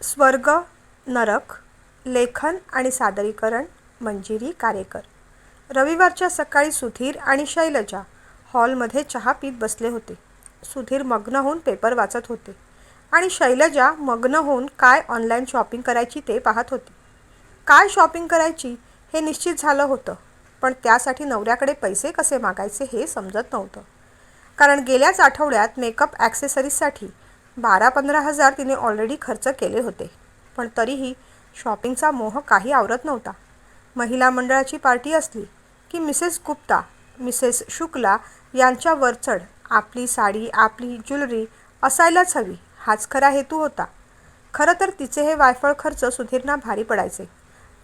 स्वर्ग नरक लेखन आणि सादरीकरण मंजिरी कारेकर रविवारच्या सकाळी सुधीर आणि शैलजा हॉलमध्ये चहा पीत बसले होते. सुधीर मग्न होऊन पेपर वाचत होते आणि शैलजा मग्न होऊन काय ऑनलाईन शॉपिंग करायची ते पाहत होती. काय शॉपिंग करायची हे निश्चित झालं होतं पण त्यासाठी नवऱ्याकडे पैसे कसे मागायचे हे समजत नव्हतं. कारण गेल्याच आठवड्यात मेकअप ॲक्सेसरीजसाठी बारा पंधरा हजार तिने ऑलरेडी खर्च केले होते. पण तरीही शॉपिंगचा मोह काही आवरत नव्हता. महिला मंडळाची पार्टी असली की मिसेस गुप्ता मिसेस शुक्ला यांच्या वरचढ आपली साडी आपली ज्वेलरी असायलाच हवी हाच खरा हेतू होता. खरं तर तिचे हे वायफळ खर्च सुधीरना भारी पडायचे.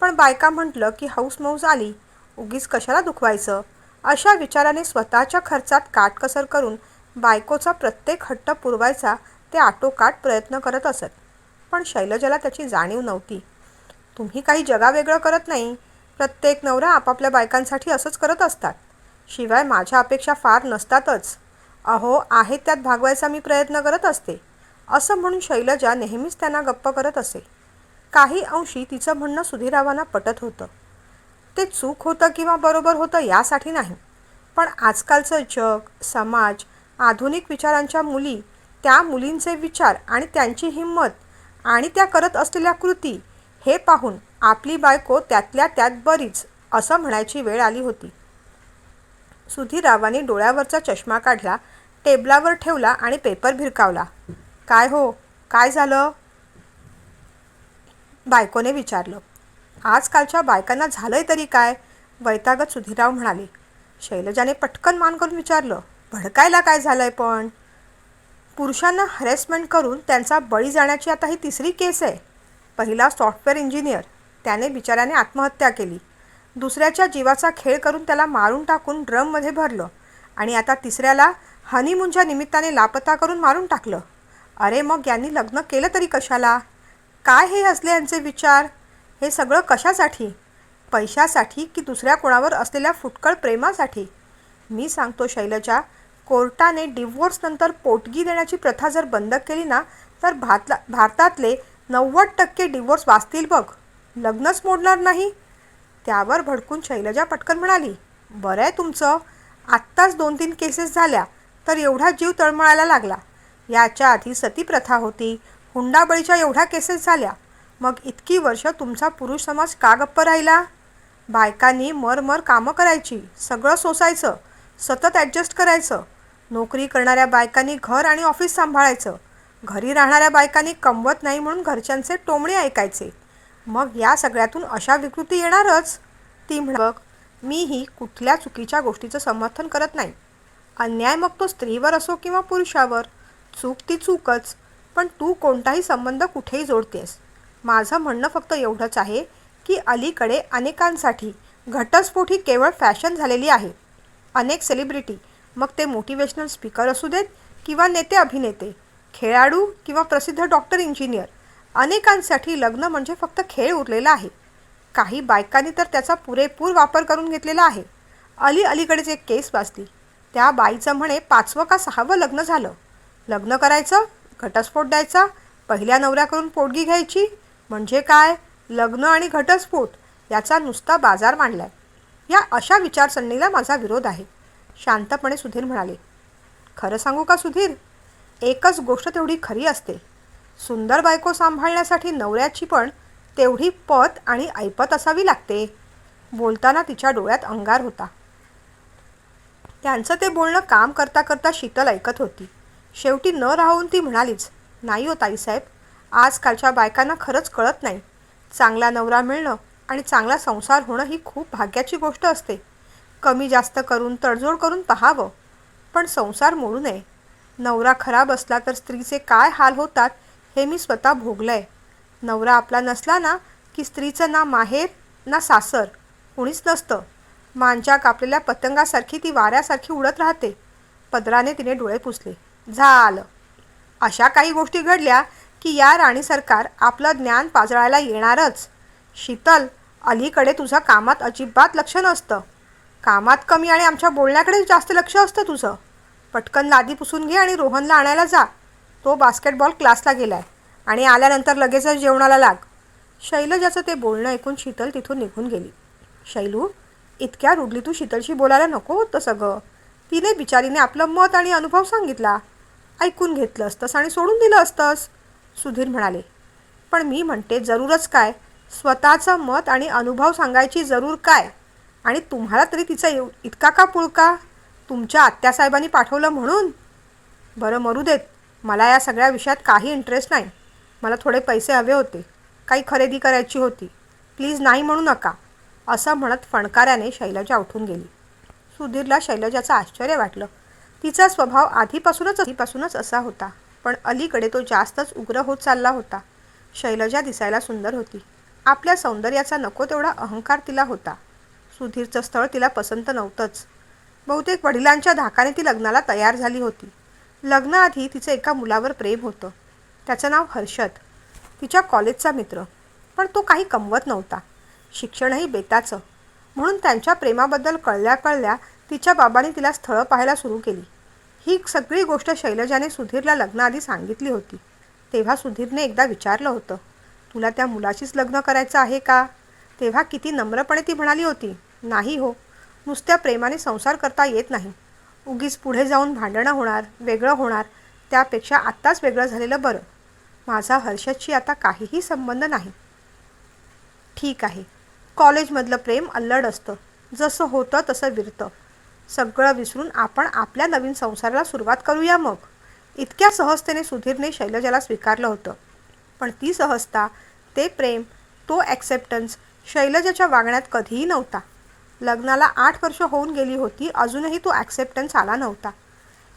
पण बायका म्हटलं की हौसमौस आली उगीच कशाला दुखवायचं? अशा विचाराने स्वतःच्या खर्चात काटकसर करून बायकोचा प्रत्येक हट्ट पुरवायचा ते आटोकाट प्रयत्न करत असत. पण शैलजाला त्याची जाणीव नव्हती. तुम्ही काही जगावेगळं करत नाही. प्रत्येक नवरा आपापल्या बायकांसाठी असंच करत असतात. शिवाय माझ्या अपेक्षा फार नसतातच. अहो आहे त्यात भागवायचा मी प्रयत्न करत असते. असं म्हणून शैलजा नेहमीच त्यांना गप्प करत असे. काही अंशी तिचं म्हणणं सुधीरावांना पटत होतं. ते चूक होतं किंवा बरोबर होतं यासाठी नाही. पण आजकालचं जग समाज आधुनिक विचारांच्या मुली त्या मुलींचे विचार आणि त्यांची हिंमत आणि त्या करत असलेल्या कृती हे पाहून आपली बायको त्यातल्या त्यात बरीच असं म्हणायची वेळ आली होती. सुधीरावाने डोळ्यावरचा चष्मा काढला टेबलावर ठेवला आणि पेपर भिरकावला. काय हो? काय झालं? बायकोने विचारलं. आजकालच्या बायकांना झालंय तरी काय? वैतागत सुधीराव म्हणाले. शैलजाने पटकन मान करून विचारलं. भडकायला काय झालंय पण? पुरुषांना हरेसमेंट करून त्यांचा बळी जाण्याची आता ही तिसरी केस आहे. पहिला सॉफ्टवेअर इंजिनियर त्याने बिचाऱ्याने आत्महत्या केली. दुसऱ्याच्या जीवाचा खेळ करून त्याला मारून टाकून ड्रममध्ये भरलं आणि आता तिसऱ्याला हनीमूनच्या निमित्ताने लापता करून मारून टाकलं. अरे मग यांनी लग्न केलं तरी कशाला? काय हे असले यांचे विचार? हे सगळं कशासाठी? पैशासाठी की दुसऱ्या कोणावर असलेल्या फुटकळ प्रेमासाठी? मी सांगतो शैलजा कोर्टाने डिव्होर्सनंतर पोटगी देण्याची प्रथा जर बंद केली ना तर भारतला भारतातले नव्वद टक्के डिवोर्स वाचतील बघ. लग्नच मोडणार नाही. त्यावर भडकून शैलजा पटकन म्हणाली बरं आहे तुमचं. आत्ताच दोन तीन केसेस झाल्या तर एवढा जीव तळमळायला लागला. याच्या आधी सती प्रथा होती हुंडाबळीच्या एवढ्या केसेस झाल्या. मग इतकी वर्ष तुमचा पुरुष समाज का गप्प राहिला? बायकांनी मरमर कामं करायची सगळं सोसायचं सतत ॲडजस्ट करायचं. नोकरी करणाऱ्या बायकांनी घर आणि ऑफिस सांभाळायचं. घरी राहणाऱ्या बायकांनी कमवत नाही म्हणून घरच्यांचे टोमणे ऐकायचे. मग या सगळ्यातून अशा विकृती येणारच? ती म्हण बघ मीही कुठल्या चुकीच्या गोष्टीचं समर्थन करत नाही. अन्याय मग तो स्त्रीवर असो किंवा पुरुषावर. चूक ती चूकच पण तू कोणताही संबंध कुठेही जोडतेस. माझं म्हणणं फक्त एवढंच आहे की अलीकडे अनेकांसाठी घटस्फोट ही केवळ फॅशन झालेली आहे. अनेक सेलिब्रिटी मग ते मोटिवेशनल स्पीकर असू देत किंवा नेते अभिनेते खेळाडू किंवा प्रसिद्ध डॉक्टर इंजिनियर अनेकांसाठी लग्न म्हणजे फक्त खेळ उरलेला आहे. काही बायकांनी तर त्याचा पुरेपूर वापर करून घेतलेला आहे. अली अलीकडेच एक केस वाचली. त्या बाईचं म्हणे पाचवं का सहावं लग्न झालं? लग्न करायचं घटस्फोट द्यायचा पहिल्या नवऱ्याकडून पोटगी घ्यायची म्हणजे काय? लग्न आणि घटस्फोट याचा नुसता बाजार मांडलाय. या अशा विचारसरणीला माझा विरोध आहे. शांतपणे सुधीर म्हणाले खरं सांगू का सुधीर? एकच गोष्ट तेवढी खरी असते. सुंदर बायको सांभाळण्यासाठी नवऱ्याची पण तेवढी पत आणि ऐपत असावी लागते. बोलताना तिच्या डोळ्यात अंगार होता. त्यांचं ते बोलणं काम करता करता शीतल ऐकत होती. शेवटी न राहून ती म्हणालीच नाही हो ताईसाहेब आजकालच्या बायकांना खरंच कळत नाही. चांगला नवरा मिळणं आणि चांगला संसार होणं ही खूप भाग्याची गोष्ट असते. कमी जास्त करून तडजोड करून पाहावं. पण संसार मोडू नये. नवरा खराब असला तर स्त्रीचे काय हाल होतात हे मी स्वतः भोगलं आहे नवरा आपला नसला ना की स्त्रीचं ना माहेर ना सासर. कुणीच नसतं. मांच्या कापलेल्या पतंगासारखी ती वाऱ्यासारखी उडत राहते. पदराने तिने डोळे पुसले. झालं. अशा काही गोष्टी घडल्या की या राणी सरकार आपलं ज्ञान पाजळायला येणारच. शीतल अलीकडे तुझं कामात अजिबात लक्ष नसतं. कामात कमी आणि आमच्या बोलण्याकडे जास्त लक्ष असतं तुझं. पटकन लादी पुसून घे आणि रोहनला आणायला जा. तो बास्केटबॉल क्लासला गेलाय. आणि आल्यानंतर लगेचच जेवणाला लाग. शैलजाचं ते बोलणं ऐकून शीतल तिथून निघून गेली. शैलू इतक्या रुडली तू शीतलशी बोलायला नको होतं सगळं. तिने बिचारीने आपलं मत आणि अनुभव सांगितला. ऐकून घेतलं असतंस आणि सोडून दिलं असतंस सुधीर म्हणाले. पण मी म्हणते जरूरच काय? स्वतःचं मत आणि अनुभव सांगायची जरूर काय? आणि तुम्हाला तरी तिचा येऊ इतका का पुळका? तुमच्या आत्यासाहेबांनी पाठवलं म्हणून? बरं मरू देत. मला या सगळ्या विषयात काही इंटरेस्ट नाही. मला थोडे पैसे हवे होते. काही खरेदी करायची होती. प्लीज नाही म्हणू नका. असं म्हणत फणकाऱ्याने शैलजा उठून गेली. सुधीरला शैलजाचं आश्चर्य वाटलं. तिचा स्वभाव आधीपासूनच आधीपासूनच असा होता. पण अलीकडे तो जास्तच उग्र होत चालला होता. शैलजा दिसायला सुंदर होती. आपल्या सौंदर्याचा नको तेवढा अहंकार तिला होता. सुधीरचं स्थळ तिला पसंत नव्हतंच. बहुतेक वडिलांच्या धाकाने ती लग्नाला तयार झाली होती. लग्नाआधी तिचं एका मुलावर प्रेम होतं. त्याचं नाव हर्षद. तिच्या कॉलेजचा मित्र. पण तो काही कमवत नव्हता. शिक्षणही बेताचं. म्हणून त्यांच्या प्रेमाबद्दल कळल्या कळल्या तिच्या बाबाने तिला स्थळं पाहायला सुरू केली. ही सगळी गोष्ट शैलजाने सुधीरला लग्नाआधी सांगितली होती. तेव्हा सुधीरने एकदा विचारलं होतं तुला त्या मुलाशीच लग्न करायचं आहे का? तेव्हा किती नम्रपणे ती म्हणाली होती नाही हो नुसत्या प्रेमाने संसार करता येत नाही. उगीच पुढे जाऊन भांडणं होणार वेगळं होणार त्यापेक्षा आत्ताच वेगळं झालेलं बरं. माझा हर्षदशी आता काहीही संबंध नाही. ठीक आहे. कॉलेजमधलं प्रेम अल्लड असतं. जसं होतं तसं विरतं. सगळं विसरून आपण आपल्या नवीन संसाराला सुरुवात करूया मग. इतक्या सहजतेने सुधीरने शैलजाला स्वीकारलं होतं. पण ती सहजता ते प्रेम तो ॲक्सेप्टन्स शैलजाच्या वागण्यात कधीही नव्हता. लग्नाला आठ वर्ष होऊन गेली होती अजूनही तो ॲक्सेप्टन्स आला नव्हता.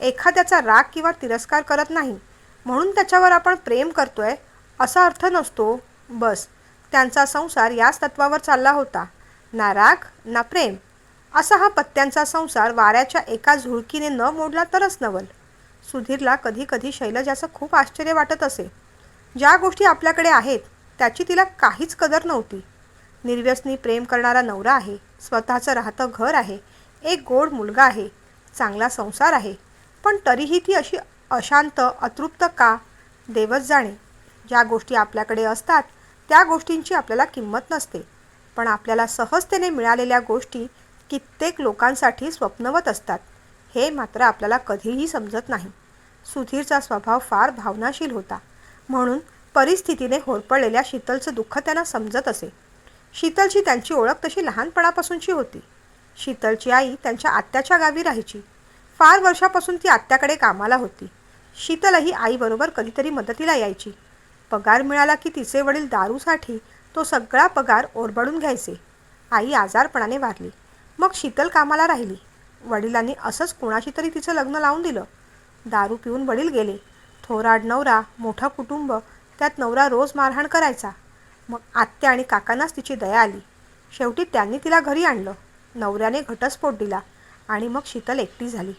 एखाद्याचा राग किंवा तिरस्कार करत नाही म्हणून त्याच्यावर आपण प्रेम करतोय असा अर्थ नसतो. बस त्यांचा संसार याच तत्वावर चालला होता. ना राग ना प्रेम. असा हा पत्त्यांचा संसार वाऱ्याच्या एका झुळकीने न मोडला तरच नवल. सुधीरला कधी कधी शैलजाचं खूप आश्चर्य वाटत असे. ज्या गोष्टी आपल्याकडे आहेत त्याची तिला काहीच कदर नव्हती. निर्व्यसनी प्रेम करणारा नवरा आहे. स्वतःचं राहतं घर आहे. एक गोड मुलगा आहे. चांगला संसार आहे. पण तरीही ती अशी अशांत अतृप्त का? देवच जाणे. ज्या गोष्टी आपल्याकडे असतात त्या गोष्टींची आपल्याला किंमत नसते. पण आपल्याला सहजतेने मिळालेल्या गोष्टी कित्येक लोकांसाठी स्वप्नवत असतात. हे मात्र आपल्याला कधीही समजत नाही. सुधीरचा स्वभाव फार भावनाशील होता. म्हणून परिस्थितीने होरपळलेल्या शीतलचं दुःख त्यांना समजत असे. शीतलची त्यांची ओळख तशी लहानपणापासूनची होती. शीतलची आई त्यांच्या आत्याच्या गावी राहायची. फार वर्षापासून ती आत्याकडे कामाला होती. शीतलही आईबरोबर कधीतरी मदतीला यायची. पगार मिळाला की तिचे वडील दारूसाठी तो सगळा पगार ओरबडून घ्यायचे. आई आजारपणाने वारली. मग शीतल कामाला राहिली. वडिलांनी असंच कोणाशी तरी तिचं लग्न लावून दिलं. दारू पिऊन वडील गेले. थोराड नवरा मोठं कुटुंब त्यात नवरा रोज मारहाण करायचा. मग आत्या आणि काकांनाच तिची दया आली. शेवटी त्यांनी तिला घरी आणलं. नवऱ्याने घटस्फोट दिला आणि मग शीतल एकटी झाली.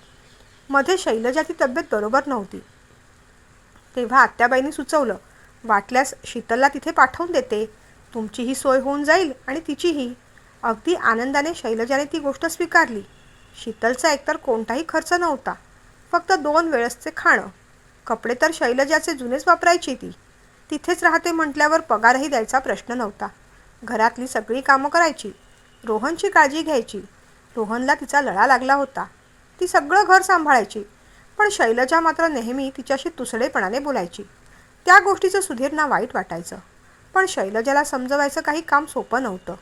मध्ये शैलजाची तब्येत बरोबर नव्हती. तेव्हा आत्याबाईंनी सुचवलं वाटल्यास शीतलला तिथे पाठवून देते. तुमचीही सोय होऊन जाईल आणि तिचीही. अगदी आनंदाने शैलजाने ती गोष्ट स्वीकारली. शीतलचा एकतर कोणताही खर्च नव्हता फक्त दोन वेळेसचे खाणं. कपडे तर शैलजाचे जुनेच वापरायची ती. तिथेच राहते म्हटल्यावर पगारही द्यायचा प्रश्न नव्हता. घरातली सगळी कामं करायची रोहनची काळजी घ्यायची. रोहनला तिचा लळा लागला होता. ती सगळं घर सांभाळायची पण शैलजा मात्र नेहमी तिच्याशी तुसडेपणाने बोलायची. त्या गोष्टीचं सुधीरना वाईट वाटायचं. पण शैलजाला समजवायचं काही काम सोपं नव्हतं.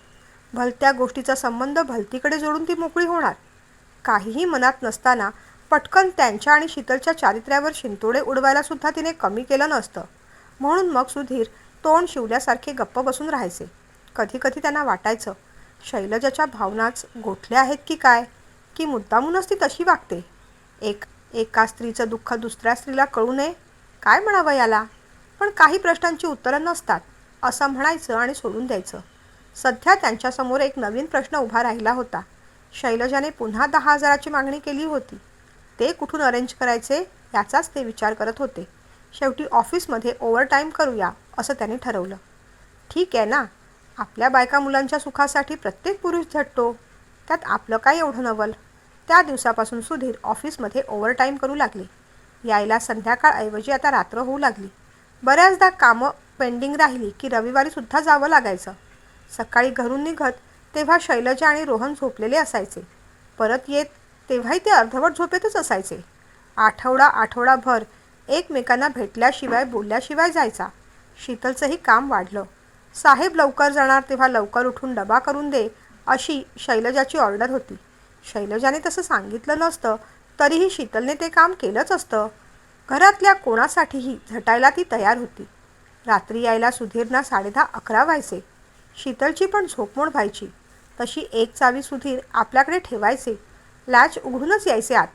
भलत्या गोष्टीचा संबंध भलतीकडे जोडून ती मोकळी होणार. काहीही मनात नसताना पटकन त्यांच्या आणि शीतलच्या चारित्र्यावर शिंतोडे उडवायला सुद्धा तिने कमी केलं नसतं. म्हणून मग सुधीर तोंड शिवल्यासारखे गप्प बसून राहायचे. कधी कधी त्यांना वाटायचं शैलजाच्या भावनाच गोठल्या आहेत की काय? की मुद्दामूनच ती तशी वागते? एक एका स्त्रीचं दुःख दुसऱ्या स्त्रीला कळू नये? काय म्हणावं याला? पण काही प्रश्नांची उत्तरं नसतात असं म्हणायचं आणि सोडून द्यायचं. सध्या त्यांच्यासमोर एक नवीन प्रश्न उभा राहिला होता. शैलजाने पुन्हा दहा हजाराची मागणी केली होती. ते कुठून अरेंज करायचे याचाच ते विचार करत होते. शेवटी ऑफिसमध्ये ओव्हरटाईम करूया असं त्याने ठरवलं. ठीक आहे ना? आपल्या बायका मुलांच्या सुखासाठी प्रत्येक पुरुष झटतो. त्यात आपलं काय एवढं नवल? त्या दिवसापासून सुधीर ऑफिसमध्ये ओव्हरटाईम करू लागले. यायला संध्याकाळऐवजी आता रात्र होऊ लागली. बऱ्याचदा कामं पेंडिंग राहिली की रविवारीसुद्धा जावं लागायचं. सकाळी घरून निघत तेव्हा शैलजा आणि रोहन झोपलेले असायचे. परत येत तेव्हाही ते अर्धवट झोपेतच असायचे. आठवडा आठवडाभर एकमेकांना भेटल्याशिवाय बोलल्याशिवाय जायचा. शीतलचंही काम वाढलं. साहेब लवकर जाणार तेव्हा लवकर उठून डबा करून दे अशी शैलजाची ऑर्डर होती. शैलजाने तसं सांगितलं नसतं तरीही शीतलने ते काम केलंच असतं. घरातल्या कोणासाठीही झटायला ती तयार होती. रात्री यायला सुधीरना साडेदहा अकरा व्हायचे. शीतलची पण झोपमोड व्हायची. तशी एक चावी सुधीर आपल्याकडे ठेवायचे. लॅच उघडूनच यायचे आत.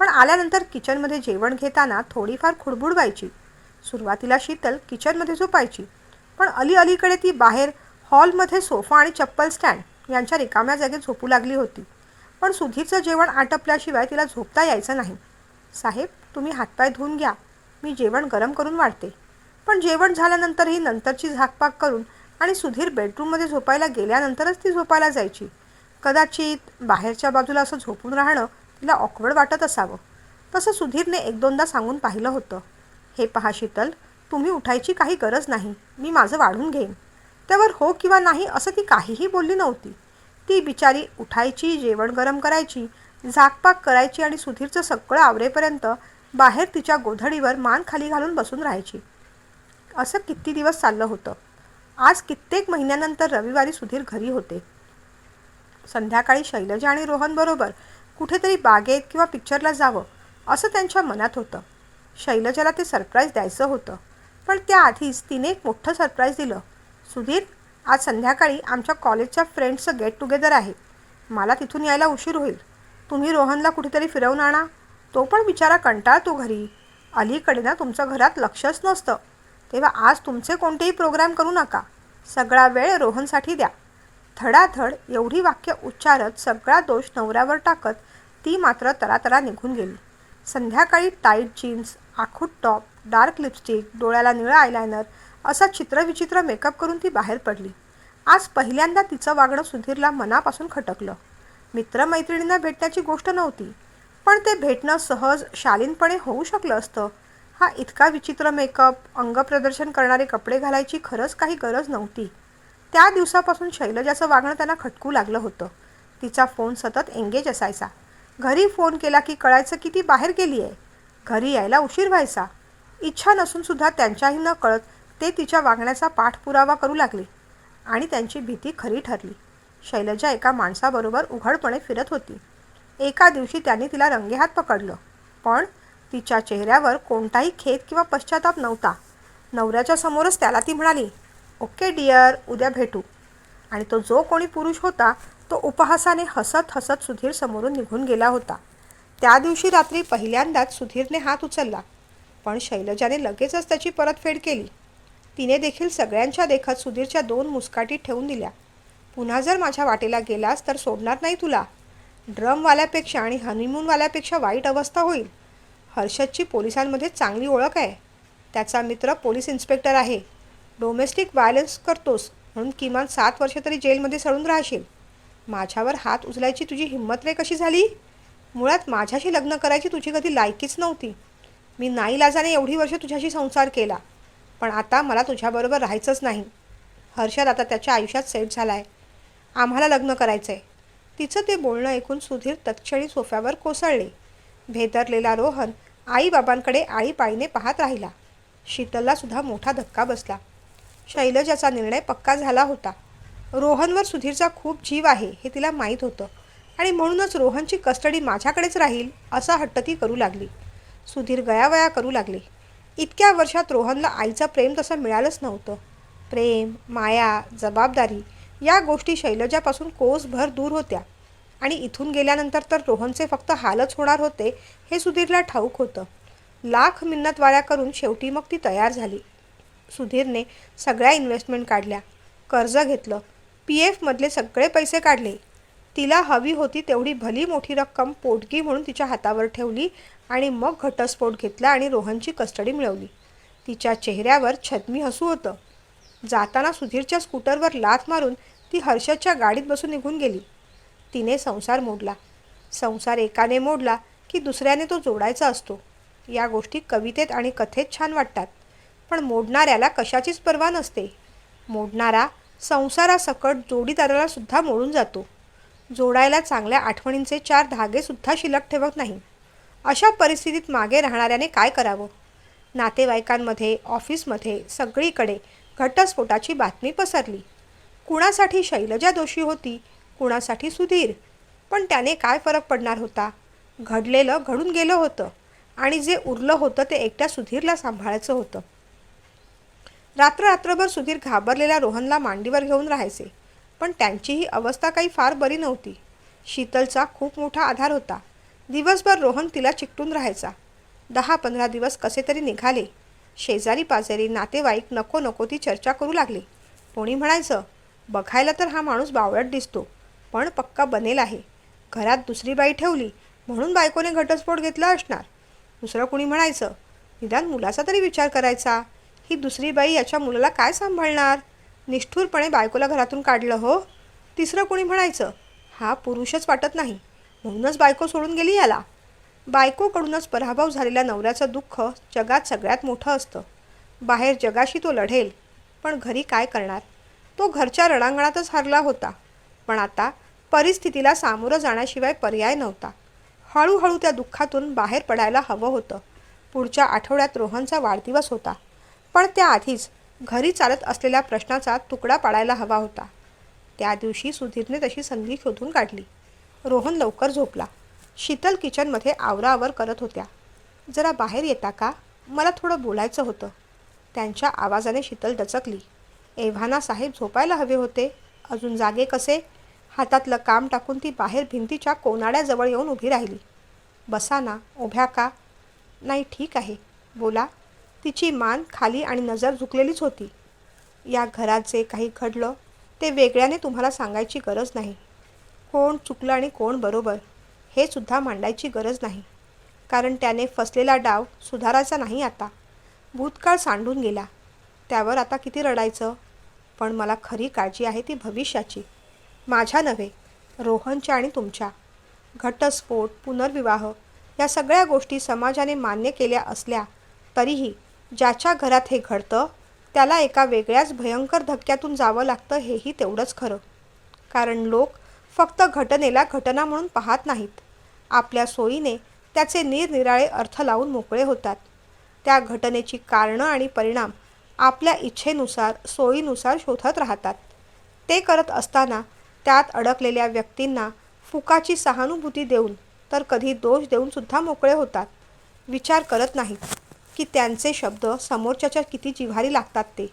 पण आल्यानंतर किचनमध्ये जेवण घेताना थोडीफार खुडबुड व्हायची. सुरुवातीला शीतल किचनमध्ये झोपायची पण अली अलीकडे ती बाहेर हॉलमध्ये सोफा आणि चप्पल स्टँड यांच्या रिकाम्या जागेत झोपू लागली होती. पण सुधीरचं जेवण आटपल्याशिवाय तिला झोपता यायचं नाही. साहेब तुम्ही हातपाय धुवून घ्या. मी जेवण गरम करून वाढते. पण जेवण झाल्यानंतरही नंतरची झाकपाक करून आणि सुधीर बेडरूममध्ये झोपायला गेल्यानंतरच ती झोपायला जायची. कदाचित बाहेरच्या बाजूला असं झोपून राहणं तिला ऑकवर्ड वाटत असावं. तसं सुधीरने एक दोनदा सांगून पाहिलं होतं. हे पहा शीतल तुम्ही उठायची काही गरज नाही. मी माझं वाढून घेईन. त्यावर हो किंवा नाही असं ती काहीही बोलली नव्हती. ती बिचारी उठायची जेवण गरम करायची झाकपाक करायची आणि सुधीरचं सगळं आवरेपर्यंत बाहेर तिच्या गोधडीवर मान खाली घालून बसून राहायची. असं किती दिवस चाललं होतं. आज कित्येक महिन्यानंतर रविवारी सुधीर घरी होते. संध्याकाळी शैलजा आणि रोहनबरोबर कुठेतरी बागेत किंवा पिक्चरला जावं असं त्यांच्या मनात होतं. शैलजाला ते सरप्राईज द्यायचं होतं. पण त्याआधीच तिने एक मोठं सरप्राईज दिलं. सुधीर आज संध्याकाळी आमच्या कॉलेजच्या फ्रेंड्सचं गेट टुगेदर आहे. मला तिथून यायला उशीर होईल. तुम्ही रोहनला कुठेतरी फिरवून आणा. तो पण बिचारा कंटाळतो घरी. अलीकडे ना तुमचं घरात लक्षच नसतं. तेव्हा आज तुमचे कोणतेही प्रोग्राम करू नका. सगळा वेळ रोहनसाठी द्या. धडाधड एवढी वाक्य उच्चारत सगळा दोष नवऱ्यावर टाकत ती मात्र तरातरा निघून गेली. संध्याकाळी टाईट जीन्स आखूट टॉप डार्क लिपस्टिक डोळ्याला निळं आयलायनर असा चित्रविचित्र मेकअप करून ती बाहेर पडली. आज पहिल्यांदा तिचं वागणं सुधीरला मनापासून खटकलं. मित्रमैत्रिणींना भेटण्याची गोष्ट नव्हती पण ते भेटणं सहज शालीनपणे होऊ शकलं असतं. हा इतका विचित्र मेकअप अंगप्रदर्शन करणारे कपडे घालायची खरंच काही गरज नव्हती. त्या दिवसापासून शैलजाचं वागणं त्यांना खटकू लागलं होतं. तिचा फोन सतत एंगेज असायचा. घरी फोन केला की कळायचं की ती बाहेर गेली आहे घरी यायला उशीर व्हायचा. इच्छा नसूनसुद्धा त्यांच्याही न कळत ते तिच्या वागण्याचा पाठपुरावा करू लागले आणि त्यांची भीती खरी ठरली. शैलजा एका माणसाबरोबर उघडपणे फिरत होती. एका दिवशी त्यांनी तिला रंगेहात पकडलं. पण तिच्या चेहऱ्यावर कोणताही खेद किंवा पश्चाताप नव्हता. नवऱ्याच्या समोरच त्याला ती म्हणाली ओके डिअर उद्या भेटू. आणि तो जो कोणी पुरुष होता तो उपहासाने हसत हसत सुधीर समोरून निघून गेला होता. त्या दिवशी रात्री पहिल्यांदाच सुधीरने हात उचलला पण शैलजाने लगेचच त्याची परतफेड केली. तिने देखील सगळ्यांच्या देखत सुधीरच्या दोन मुस्काटी ठेवून दिल्या. पुन्हा जर माझ्या वाटेला गेलास तर सोडणार नाही तुला. ड्रमवाल्यापेक्षा आणि हनीमूनवाल्यापेक्षा वाईट अवस्था होईल. हर्षदची पोलिसांमध्ये चांगली ओळख आहे. त्याचा मित्र पोलीस इन्स्पेक्टर आहे. डोमेस्टिक व्हायलन्स करतोस म्हणून किमान सात वर्ष तरी जेलमध्ये सडून राहशील. माझ्यावर हात उचलायची तुझी हिंमत रे कशी झाली? मुळात माझ्याशी लग्न करायची तुझी कधी लायकीच नव्हती. मी नाईलाजाने एवढी वर्ष तुझ्याशी संसार केला. पण आता मला तुझ्याबरोबर राहायचंच नाही. हर्षद आता त्याच्या आयुष्यात सेट झाला आहे आम्हाला लग्न करायचं आहे तिचं ते बोलणं ऐकून सुधीर तत्क्षणी सोफ्यावर कोसळले. भेदरलेला रोहन आईबाबांकडे आळीपाळीने पाहत राहिला. शीतलला सुद्धा मोठा धक्का बसला. शैलजाचा निर्णय पक्का झाला होता. रोहनवर सुधीरचा खूप जीव आहे हे तिला माहीत होतं. आणि म्हणूनच रोहनची कस्टडी माझ्याकडेच राहील असा हट्ट ती करू लागली. सुधीर गयावया करू लागले. इतक्या वर्षात रोहनला आईचं प्रेम तसं मिळालंच नव्हतं. प्रेम माया जबाबदारी या गोष्टी शैलजापासून कोसभर दूर होत्या. आणि इथून गेल्यानंतर तर रोहनचे फक्त हालच होणार होते हे सुधीरला ठाऊक होतं. लाख मिन्नत वाऱ्या करून शेवटी मग ती तयार झाली. सुधीरने सगळ्या इन्व्हेस्टमेंट काढल्या. कर्ज घेतलं. पी एफमधले सगळे पैसे काढले. तिला हवी होती तेवढी भली मोठी रक्कम पोटगी म्हणून तिच्या हातावर ठेवली आणि मग घटस्फोट घेतला आणि रोहनची कस्टडी मिळवली. तिच्या चेहऱ्यावर छतमी हसू होतं. जाताना सुधीरच्या स्कूटरवर लाथ मारून ती हर्षदच्या गाडीत बसून निघून गेली. तिने संसार मोडला. संसार एकाने मोडला की दुसऱ्याने तो जोडायचा असतो. या गोष्टी कवितेत आणि कथेत छान वाटतात. पण मोडणाऱ्याला कशाचीच पर्वा नसते. मोडणारा संसारासकट जोडीदाराला सुद्धा मोडून जातो. जोडायला चांगल्या आठवणींचे चार धागेसुद्धा शिल्लक ठेवत नाही. अशा परिस्थितीत मागे राहणाऱ्याने काय करावं? नातेवाईकांमध्ये ऑफिसमध्ये सगळीकडे घटस्फोटाची बातमी पसरली. कुणासाठी शैलजा दोषी होती? कुणासाठी सुधीर? पण त्याने काय फरक पडणार होता? घडलेलं घडून गेलं होतं आणि जे उरलं होतं ते एकट्या सुधीरला सांभाळायचं होतं. रात्र रात्रभर सुधीर घाबरलेल्या रोहनला मांडीवर घेऊन राहायचे. पण त्यांचीही अवस्था काही फार बरी नव्हती. शीतलचा खूप मोठा आधार होता. दिवसभर रोहन तिला चिकटून राहायचा. दहा पंधरा दिवस कसे तरी निघाले. शेजारी पाजारी नातेवाईक नको नको ती चर्चा करू लागली. कोणी म्हणायचं बघायला तर हा माणूस बावळट दिसतो पण पक्का बनेल आहे. घरात दुसरी बाई ठेवली म्हणून बायकोने घटस्फोट घेतला असणार. दुसरं कुणी म्हणायचं निदान मुलाचा तरी विचार करायचा. ही दुसरी बाई याच्या मुलाला काय सांभाळणार? निष्ठूरपणे बायकोला घरातून काढलं हो? तिसरं कोणी म्हणायचं? हा पुरुषच वाटत नाही. म्हणूनच बायको सोडून गेली याला. बायकोकडूनच पराभव झालेल्या नवऱ्याचं दुःख जगात सगळ्यात मोठं असतं. बाहेर जगाशी तो लढेल. पण घरी काय करणार? तो घरच्या रणांगणातच हरला होता. पण आता परिस्थितीला सामोरं जाण्याशिवाय पर्याय नव्हता. हळूहळू त्या दुःखातून बाहेर पडायला हवं होतं. पुढच्या आठवड्यात रोहनचा वाढदिवस होता. पण त्याआधीच घरी चालत असलेल्या प्रश्नाचा तुकडा पाडायला हवा होता. त्या दिवशी सुधीरने तशी संधी शोधून काढली. रोहन लवकर झोपला. शीतल किचनमध्ये आवराआवर करत होत्या. जरा बाहेर येता का? मला थोडं बोलायचं होतं. त्यांच्या आवाजाने शीतल डचकली एव्हाना साहेब झोपायला हवे होते. अजून जागे कसे? हातातलं काम टाकून ती बाहेर भिंतीच्या कोनाड्याजवळ येऊन उभी राहिली. बसा ना उभ्या का? नाही ठीक आहे. बोला. तिची मान खाली आणि नजर झुकलेलीच होती. या घरात जे काही घडलं ते वेगळ्याने तुम्हाला सांगायची गरज नाही. कोण चुकलं आणि कोण बरोबर हे सुद्धा मांडायची गरज नाही. कारण त्याने फसलेला डाव सुधारायचा नाही आता. भूतकाळ सांडून गेला. त्यावर आता किती रडायचं? पण मला खरी काळजी आहे ती भविष्याची. माझ्या नव्हे रोहनच्या आणि तुमच्या. घटस्फोट पुनर्विवाह या सगळ्या गोष्टी समाजाने मान्य केल्या असल्या तरीही ज्याच्या घरात हे घडतं त्याला एका वेगळ्याच भयंकर धक्क्यातून जावं लागतं हेही तेवढंच खरं. कारण लोक फक्त घटनेला घटना म्हणून पाहत नाहीत. आपल्या सोयीने त्याचे निरनिराळे अर्थ लावून मोकळे होतात. त्या घटनेची कारणं आणि परिणाम आपल्या इच्छेनुसार सोयीनुसार शोधत राहतात. ते करत असताना त्यात अडकलेल्या व्यक्तींना फुकाची सहानुभूती देऊन तर कधी दोष देऊन सुद्धा मोकळे होतात. विचार करत नाहीत. की त्यांचे शब्द समोरच्याच्या किती जिव्हारी लागतात ते.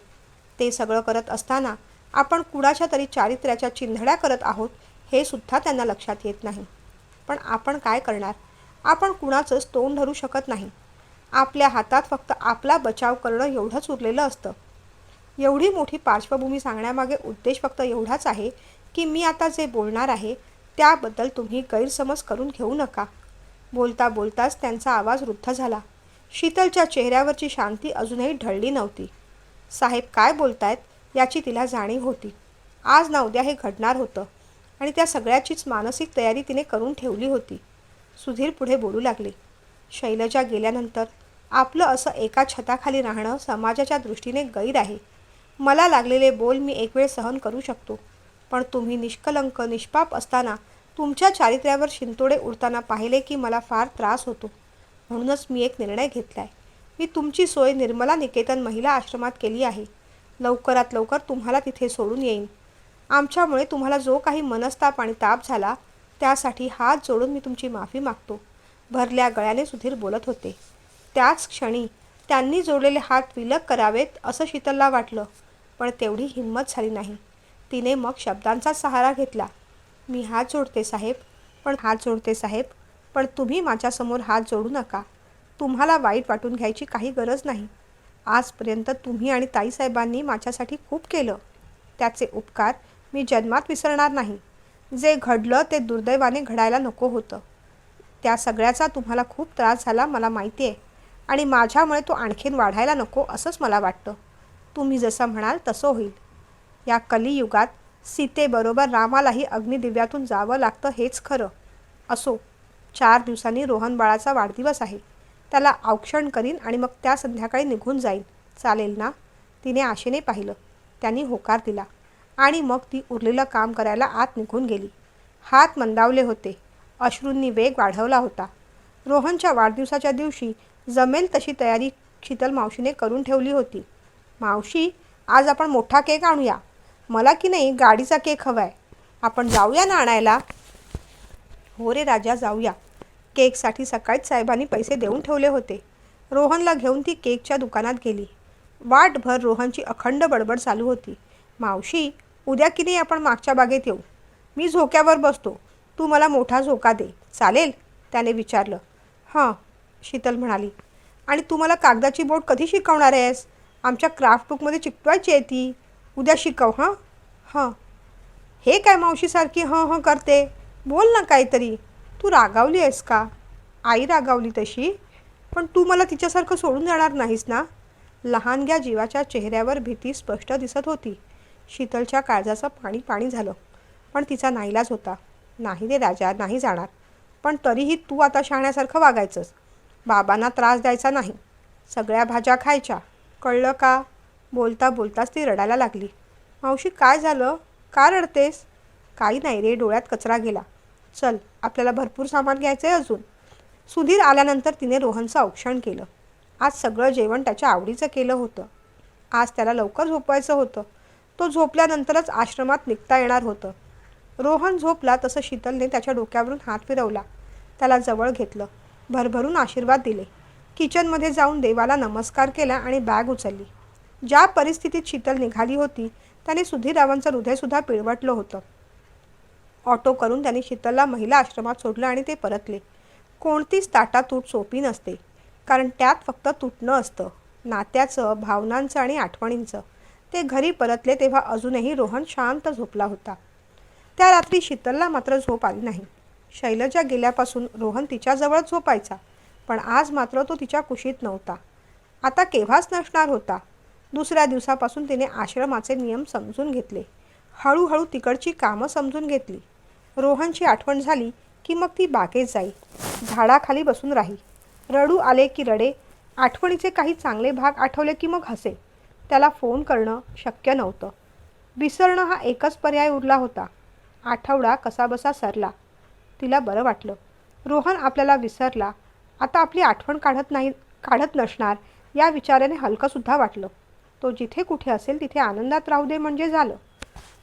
ते सगळं करत असताना आपण कुणाच्या तरी चारित्र्याच्या चिंधड्या करत आहोत हे सुद्धा त्यांना लक्षात येत नाही. पण आपण काय करणार? आपण कुणाचंच तोंड धरू शकत नाही. आपल्या हातात फक्त आपला बचाव करणं एवढंच उरलेलं असतं. एवढी मोठी पार्श्वभूमी सांगण्यामागे उद्देश फक्त एवढाच आहे की मी आता जे बोलणार आहे त्याबद्दल तुम्ही गैरसमज करून घेऊ नका. बोलता बोलताच त्यांचा आवाज वृद्ध झाला. शीतलच्या चेहऱ्यावरची शांती अजूनही ढळली नव्हती. साहेब काय बोलतायत याची तिला जाणीव होती. आज ना उद्या हे घडणार होतं आणि त्या सगळ्याचीच मानसिक तयारी तिने करून ठेवली होती. सुधीर पुढे बोलू लागले. शैलजा गेल्यानंतर आपलं असं एका छताखाली राहणं समाजाच्या दृष्टीने गैर आहे. मला लागलेले बोल मी एक वेळ सहन करू शकतो. पण तुम्ही निष्कलंक निष्पाप असताना तुमच्या चारित्र्यावर शिंतोडे उडताना पाहिले की मला फार त्रास होतो. म्हणूनच मी एक निर्णय घेतला आहे मी तुमची सोय निर्मला निकेतन महिला आश्रमात केली आहे. लवकरात लवकर तुम्हाला तिथे सोडून येईन. आमच्यामुळे तुम्हाला जो काही मनस्ताप आणि ताप झाला त्यासाठी हात जोडून मी तुमची माफी मागतो. भरल्या गळ्याने सुधीर बोलत होते. त्याच क्षणी त्यांनी जोडलेले हात विलग करावेत असं शीतलला वाटलं पण तेवढी हिंमत झाली नाही. तिने मग शब्दांचा सहारा घेतला. मी हात जोडते साहेब पण हात जोडते साहेब पण तुम्ही माझ्यासमोर हात जोडू नका. तुम्हाला वाईट वाटून घ्यायची काही गरज नाही. आजपर्यंत तुम्ही आणि ताईसाहेबांनी माझ्यासाठी खूप केलं. त्याचे उपकार मी जन्मात विसरणार नाही. जे घडलं ते दुर्दैवाने घडायला नको होतं. त्या सगळ्याचा तुम्हाला खूप त्रास झाला मला माहिती आहे आणि माझ्यामुळे तो आणखीन वाढायला नको असंच मला वाटतं. तुम्ही जसं म्हणाल तसं होईल. या कलियुगात सीतेबरोबर रामालाही अग्निदिव्यातून जावं लागतं हेच खरं. असो. चार दिवसांनी रोहन बाळाचा वाढदिवस आहे. त्याला औक्षण करीन आणि मग त्या संध्याकाळी निघून जाईन. चालेल ना? तिने आशेने पाहिलं. त्यांनी होकार दिला. आणि मग ती उरलेलं काम करायला आत निघून गेली. हात मंदावले होते. अश्रूंनी वेग वाढवला होता. रोहनच्या वाढदिवसाच्या दिवशी जमेल तशी तयारी शीतल मावशीने करून ठेवली होती. मावशी आज आपण मोठा केक आणूया. मला की नाही गाडीचा केक हवा आहे आपण जाऊया ना आणायला? हो रे राजा जाऊया. केकसाठी सकाळीच साहेबांनी पैसे देऊन ठेवले होते. रोहनला घेऊन ती केकच्या दुकानात गेली. वाटभर रोहनची अखंड बडबड चालू होती. मावशी उद्या की नाही आपण मागच्या बागेत येऊ? मी झोक्यावर बसतो. तू मला मोठा झोका दे. चालेल? त्याने विचारलं. हां शीतल म्हणाली. आणि तू मला कागदाची बोट कधी शिकवणार आहेस? आमच्या क्राफ्ट बुकमध्ये चिकटवायची आहे ती. उद्या शिकव हां? हां. हे काय मावशीसारखी हं हं करते? बोल ना काहीतरी. तू रागावली आहेस का? आई रागावली तशी. पण तू मला तिच्यासारखं सोडून जाणार नाहीस ना? लहानग्या जीवाच्या चेहऱ्यावर भीती स्पष्ट दिसत होती. शीतलच्या काळजाचं पाणी पाणी झालं. पण तिचा नाईलाज होता. नाही रे राजा नाही जाणार. पण तरीही तू आता शहाण्यासारखं वागायचंस. बाबांना त्रास द्यायचा नाही. सगळ्या भाज्या खायच्या. कळलं का? बोलता बोलताच ती रडायला लागली. मावशी काय झालं? का रडतेस? काही नाही रे डोळ्यात कचरा गेला. चल आपल्याला भरपूर सामान घ्यायचं आहे अजून. सुधीर आल्यानंतर तिने रोहनचं औक्षण केलं. आज सगळं जेवण त्याच्या आवडीचं केलं होतं. आज त्याला लवकर झोपवायचं होतं. तो झोपल्यानंतरच आश्रमात निघता येणार होतं. रोहन झोपला तसं शीतलने त्याच्या डोक्यावरून हात फिरवला. त्याला जवळ घेतलं. भरभरून आशीर्वाद दिले. किचनमध्ये जाऊन देवाला नमस्कार केला आणि बॅग उचलली. ज्या परिस्थितीत शीतल निघाली होती त्याने सुधीररावांचं हृदयसुद्धा पिळवटलं होतं. ऑटो करून त्यांनी शीतलला महिला आश्रमात सोडलं आणि ते परतले. कोणतीच ताटातूट सोपी नसते. कारण त्यात फक्त तुटणं असतं. नात्याचं भावनांचं आणि आठवणींचं. ते घरी परतले तेव्हा अजूनही रोहन शांत झोपला होता. त्या रात्री शीतलला मात्र झोप आली नाही. शैलजा गेल्यापासून रोहन तिच्याजवळ झोपायचा पण आज मात्र तो तिच्या कुशीत नव्हता. आता केव्हाच नसणार होता? दुसऱ्या दिवसापासून तिने आश्रमाचे नियम समजून घेतले. हळूहळू तिकडची कामं समजून घेतली. रोहनची आठवण झाली की मग ती बागेत जाई. झाडाखाली बसून राही. रडू आले की रडे. आठवणीचे काही चांगले भाग आठवले की मग हसे. त्याला फोन करणं शक्य नव्हतं. विसरणं हा एकच पर्याय उरला होता. आठवडा कसाबसा सरला. तिला बरं वाटलं. रोहन आपल्याला विसरला. आता आपली आठवण काढत नाही काढत नसणार या विचाराने हलकंसुद्धा वाटलं. तो जिथे कुठे असेल तिथे आनंदात राहू दे म्हणजे झालं.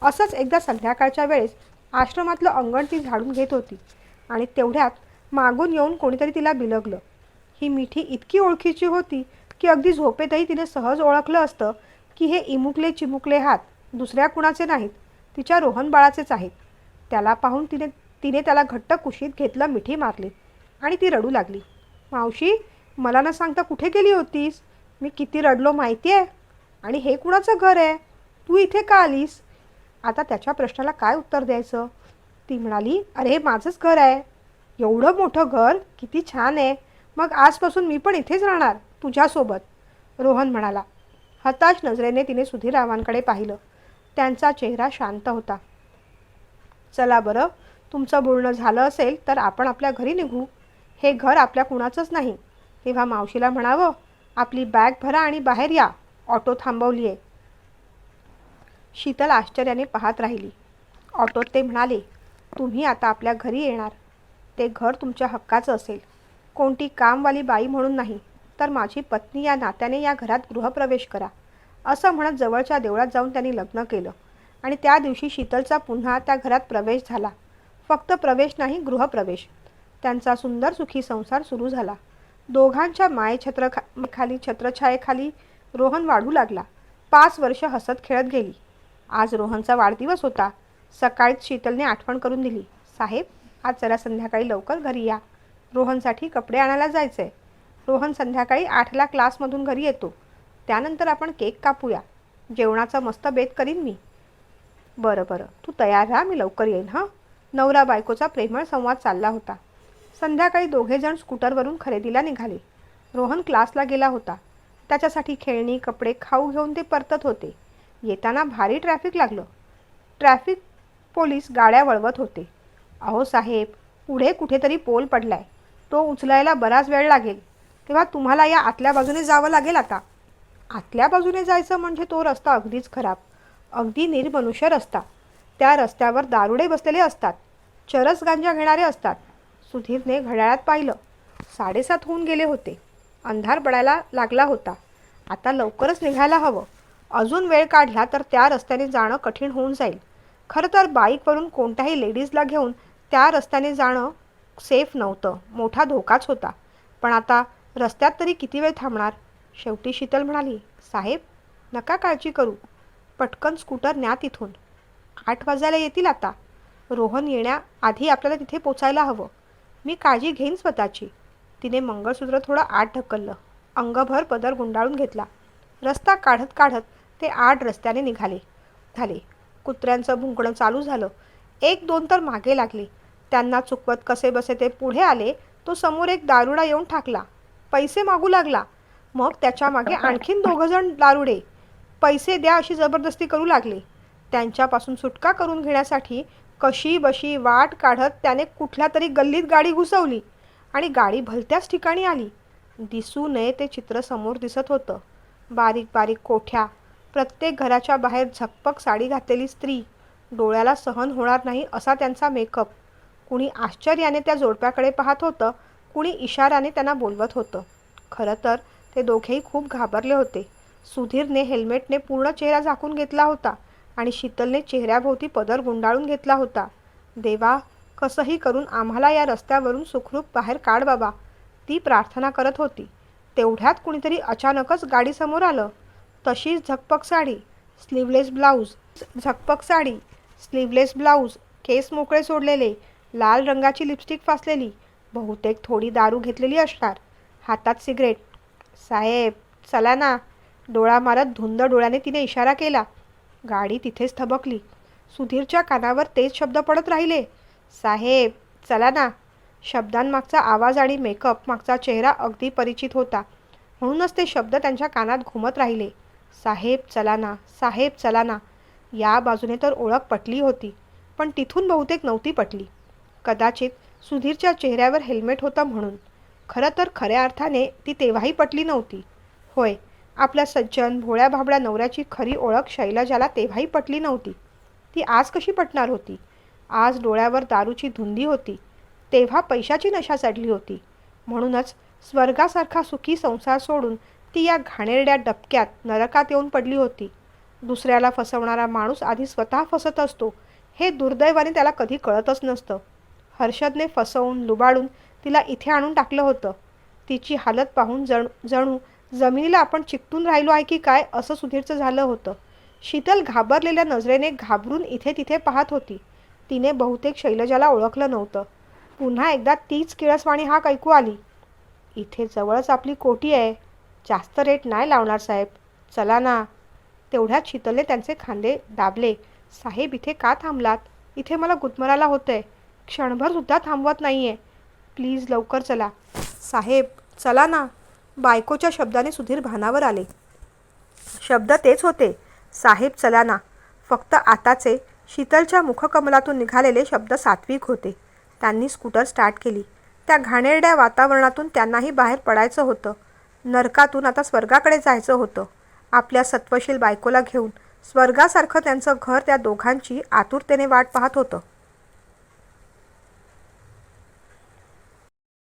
असंच एकदा संध्याकाळच्या वेळेस आश्रमातलं अंगण ती झाडून घेत होती. आणि तेवढ्यात मागून येऊन कोणीतरी तिला बिलगलं. ही मिठी इतकी ओळखीची होती की अगदी झोपेतही तिने सहज ओळखलं असतं की हे इमुकले चिमुकले हात दुसऱ्या कुणाचे नाहीत तिच्या रोहन बाळाचेच आहेत. त्याला पाहून तिने तिने त्याला घट्ट कुशीत घेतलं मिठी मारली आणि ती रडू लागली. मावशी मला न सांगता कुठे गेली होतीस? मी किती रडलो माहिती आहे आणि हे कुणाचं घर आहे? तू इथे का आलीस? आता त्याच्या प्रश्नाला काय उत्तर द्यायचं? ती म्हणाली अरे माझंच घर आहे. एवढं मोठं घर किती छान आहे. मग आजपासून मी पण इथेच राहणार तुझ्यासोबत. रोहन म्हणाला. हताश नजरेने तिने सुधीररावांकडे पाहिलं. त्यांचा चेहरा शांत होता. चला बरं तुमचं बोलणं झालं असेल तर आपण आपल्या घरी निघू. हे घर आपल्या कुणाचंच नाही. तेव्हा मावशीला म्हणावं आपली बॅग भरा आणि बाहेर या. ऑटो थांबवली आहे शीतल आश्चर्याने पाहत राहिली. ऑटोत ते म्हणाले तुम्ही आता आपल्या घरी येणार. ते घर तुमच्या हक्काचं असेल. कोणती कामवाली बाई म्हणून नाही तर माझी पत्नी या नात्याने या घरात गृहप्रवेश करा. असं म्हणत जवळच्या देवळात जाऊन त्यांनी लग्न केलं. आणि त्या दिवशी शीतलचा पुन्हा त्या घरात प्रवेश झाला. फक्त प्रवेश नाही गृहप्रवेश. त्यांचा सुंदर सुखी संसार सुरू झाला. दोघांच्या मायछत्रखा खाली छत्रछायेखाली रोहन वाढू लागला. पाच वर्ष हसत खेळत गेली. आज रोहनचा वाढदिवस होता. सकाळीच शीतलने आठवण करून दिली. साहेब आज जरा संध्याकाळी लवकर घरी या. रोहनसाठी कपडे आणायला जायचं आहे रोहन संध्याकाळी आठला क्लासमधून घरी येतो. त्यानंतर आपण केक कापूया. जेवणाचा मस्त बेत करीन मी. बरं बरं. तू तयार राहा मी लवकर येईन हां? नवरा बायकोचा प्रेमळ संवाद चालला होता. संध्याकाळी दोघेजण स्कूटरवरून खरेदीला निघाले. रोहन क्लासला गेला होता. त्याच्यासाठी खेळणी कपडे खाऊ घेऊन ते परतत होते. येताना भारी ट्रॅफिक लागलं. ट्रॅफिक पोलीस गाड्या वळवत होते. अहो साहेब पुढे कुठेतरी पोल पडलाय. तो उचलायला बराच वेळ लागेल. तेव्हा तुम्हाला या आतल्या बाजूने जावं लागेल आता. आतल्या बाजूने जायचं म्हणजे तो रस्ता अगदीच खराब. अगदी निर्मनुष्य रस्ता. त्या रस्त्यावर दारुडे बसलेले असतात. चरस गांजा घेणारे असतात. सुधीरने घड्याळात पाहिलं. साडेसात होऊन गेले होते. अंधार पडायला लागला होता. आता लवकरच निघायला हवं. अजून वेळ काढला तर त्या रस्त्याने जाणं कठीण होऊन जाईल. खरं तर बाईकवरून कोणत्याही लेडीजला घेऊन त्या रस्त्याने जाणं सेफ नव्हतं. मोठा धोकाच होता. पण आता रस्त्यात तरी किती वेळ थांबणार? शेवटी शीतल म्हणाली साहेब नका काळजी करू. पटकन स्कूटर न्या तिथून. आठ वाजायला येतील आता. रोहन येण्याआधी आपल्याला तिथे पोचायला हवं. मी काळजी घेईन स्वतःची. तिने मंगळसूत्र थोडं आत ढकललं. अंगभर पदर गुंडाळून घेतला. रस्ता काढत काढत ते आठ रस्त्याने निघाले. झाले. कुत्र्यांचं भुंकणं चालू झालं. एक दोन तर मागे लागले. त्यांना चुकवत कसे बसे ते पुढे आले तो समोर एक दारुडा येऊन ठाकला. पैसे मागू लागला. मग त्याच्यामागे आणखीन दोघंजण दारुडे. पैसे द्या अशी जबरदस्ती करू लागले. त्यांच्यापासून सुटका करून घेण्यासाठी कशी बशी वाट काढत त्याने कुठल्या तरी गल्लीत गाडी घुसवली आणि गाडी भलत्याच ठिकाणी आली. दिसू नये ते चित्र समोर दिसत होतं. बारीक बारीक कोठ्या प्रत्येक घराच्या बाहेर झकपक साडी घातलेली स्त्री डोळ्याला सहन होणार नाही असा त्यांचा मेकअप कुणी आश्चर्याने त्या जोडप्याकडे पाहत होतं कुणी इशाराने त्यांना बोलवत होतं. खरं तर ते दोघेही खूप घाबरले होते. सुधीरने हेल्मेटने पूर्ण चेहरा झाकून घेतला होता आणि शीतलने चेहऱ्याभोवती पदर गुंडाळून घेतला होता. देवा कसंही करून आम्हाला या रस्त्यावरून सुखरूप बाहेर काढ बाबा ती प्रार्थना करत होती. तेवढ्यात कुणीतरी अचानकच गाडीसमोर आलं. तशीच झकपक साडी स्लीवलेस ब्लाऊज झकपक साडी स्लीवलेस ब्लाऊज केस मोकळे सोडलेले लाल रंगाची लिपस्टिक फासलेली बहुतेक थोडी दारू घेतलेली असणार. हातात सिगरेट साहेब चला ना. डोळा मारत धुंद डोळ्याने तिने इशारा केला. गाडी तिथेच थबकली. सुधीरच्या कानावर तेच शब्द पडत राहिले. साहेब चला ना. शब्दांमागचा आवाज आणि मेकअप मागचा चेहरा अगदी परिचित होता. म्हणूनच ते शब्द त्यांच्या कानात घुमत राहिले. साहेब चला ना साहेब चला ना. या बाजूने तर ओळख पटली होती पण तिथून बहुतेक नव्हती पटली. कदाचित सुधीरच्या चेहऱ्यावर हेल्मेट होतं म्हणून. खरं तर खऱ्या अर्थाने ती तेव्हाही पटली नव्हती. होय आपल्या सज्जन भोळ्या भाबड्या नवऱ्याची खरी ओळख शैलजाला तेव्हाही पटली नव्हती. ती आज कशी पटणार होती? आज डोळ्यावर दारूची धुंदी होती. तेव्हा पैशाची नशा चढली होती. म्हणूनच स्वर्गासारखा सुखी संसार सोडून ती या घाणेरड्या डबक्यात नरकात येऊन पडली होती. दुसऱ्याला फसवणारा माणूस आधी स्वतः फसत असतो हे दुर्दैवाने त्याला कधी कळतच नसतं. हर्षदने फसवून लुबाडून तिला इथे आणून टाकलं होतं. तिची हालत पाहून जण जणू जमिनीला आपण चिकटून राहिलो आहे की काय असं सुधीरचं झालं होतं. शीतल घाबरलेल्या नजरेने घाबरून इथे तिथे पाहत होती. तिने बहुतेक शैलजाला ओळखलं नव्हतं. पुन्हा एकदा तीच किळसवाणी हाक ऐकू आली. इथे जवळच आपली कोटी आहे. जास्त रेट नाही लावणार साहेब. चला ना. तेवढ्यात शीतलने त्यांचे खांदे दाबले. साहेब इथे का थांबलात? इथे मला गुदमराला होतंय. क्षणभर सुद्धा थांबवत नाहीये. प्लीज लवकर चला. साहेब चला ना. बायकोच्या शब्दाने सुधीर भानावर आले. शब्द तेच होते. साहेब चला ना. फक्त आताचे शीतलच्या मुखकमलातून निघालेले शब्द सात्विक होते. त्यांनी स्कूटर स्टार्ट केली. त्या घाणेरड्या वातावरणातून त्यांनाही बाहेर पडायचं होतं. नरकातून आता स्वर्गाकडे जायचं होतं. आपल्या सत्वशील बायकोला घेऊन स्वर्गासारखं त्यांचं घर त्या दोघांची आतुरतेने वाट पाहत होतं.